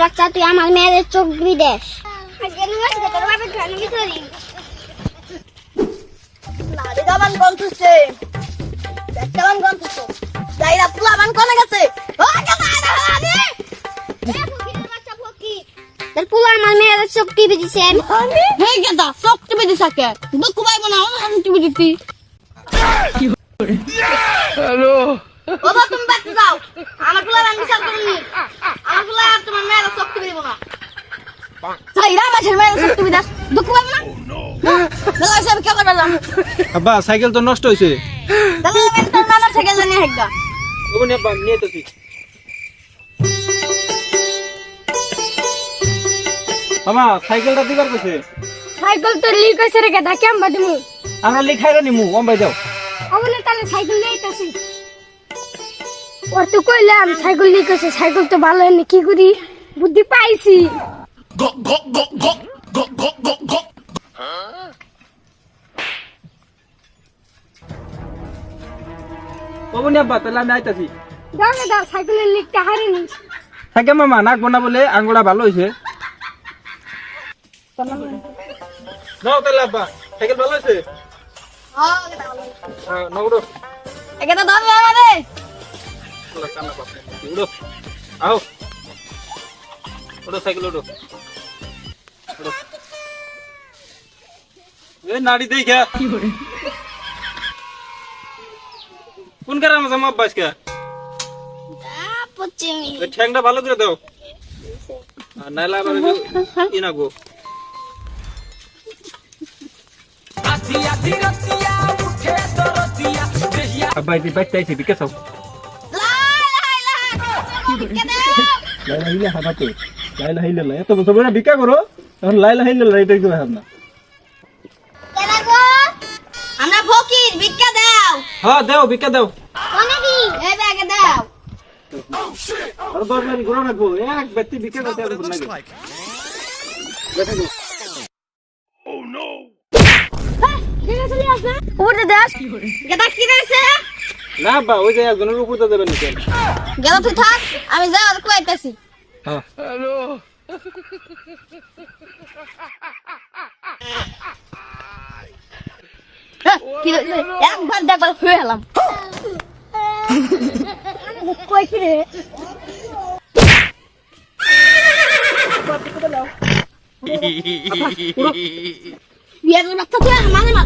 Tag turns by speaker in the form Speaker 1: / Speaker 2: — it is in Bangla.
Speaker 1: বাচ্চা তুই আমার মেয়েদের চোখ
Speaker 2: গন্তুছে যাইরা পুলা
Speaker 1: আমার মেয়েদের চোখ টিপে দিছে
Speaker 2: হে গেদা সব টিভি দিছ কে? দুঃখ পাইব না টিভি দিতি হ্যালো। আমার বিচার করুনি। আমার তোমার মেয়ের দিব না।
Speaker 3: আব্বা সাইকেল তো নষ্ট হয়েছে
Speaker 2: দাদা আমি তোর নানা সাইকেল জানি হেগা
Speaker 3: ওগুনি আব্বা নিয়ে তো মামা সাইকেলটা দিবার কইছে?
Speaker 1: সাইকেল তো লিক হয়েছে রে গেদা কেমন দিমু।
Speaker 3: আমরা লিখাই নিমু অম্বাই যাও
Speaker 1: তাহলে সাইকেল নিয়েইতাছি ওর তো কইলাম সাইকেল লিক হয়েছে সাইকেল তো ভালো হয়নি কি করি? বুদ্ধি পাইছি।
Speaker 3: ওগুনি আব্বা তাহলে আমি আইতাছি।
Speaker 1: দাও না দাও সাইকেলের লিকটা হারিনি
Speaker 3: থাকে মামা নাক বনা বলে আঙ্গুলা ভালো হয়েছে নাও তাহলে আব্বা সাইকেল ভালো
Speaker 2: হ্যাঁ দাম লাগাবে
Speaker 3: উড়ো, কান্না পাচ্ছে। উড়ো। আও উড়ো সাইকেল উড়ো। উড়ো। এ কোন কারণে জামা আব্বাস কে
Speaker 1: পশ্চিমি
Speaker 3: ঠ্যাংটা ভালো করে দাও। আর নাইলে আবার ই না গো আব্বা এটি বাইতে আইছে বিকে চাও লাইলা হিলে হাবাতে লাইলা হিলে লাই এত বছর বড় বিকা করো এখন লাইলা হিলে লাই এটা কি ভাব না।
Speaker 2: আমরা ফকির ভিক্ষা দাও
Speaker 3: হ্যাঁ দাও বিকা দাও
Speaker 1: অনেকই
Speaker 2: এই ব্যাগে দাও
Speaker 3: আর দশ মিনিট ঘুরো রাখব এক ব্যক্তি বিকা করতে আর ঘুর লাগে
Speaker 1: দেখে
Speaker 2: উপরে গেদা কি
Speaker 3: না আব্বা ওই যে একজনের উপর তো দেবেন নিচে
Speaker 2: গেদা তুই থাক আমি আর কইতাছি।
Speaker 3: হ্যাঁ।
Speaker 2: কি হইছে একবার দেখবার হয়ে গেলাম
Speaker 1: কই কি রে
Speaker 2: বাচ্চা তুই মানে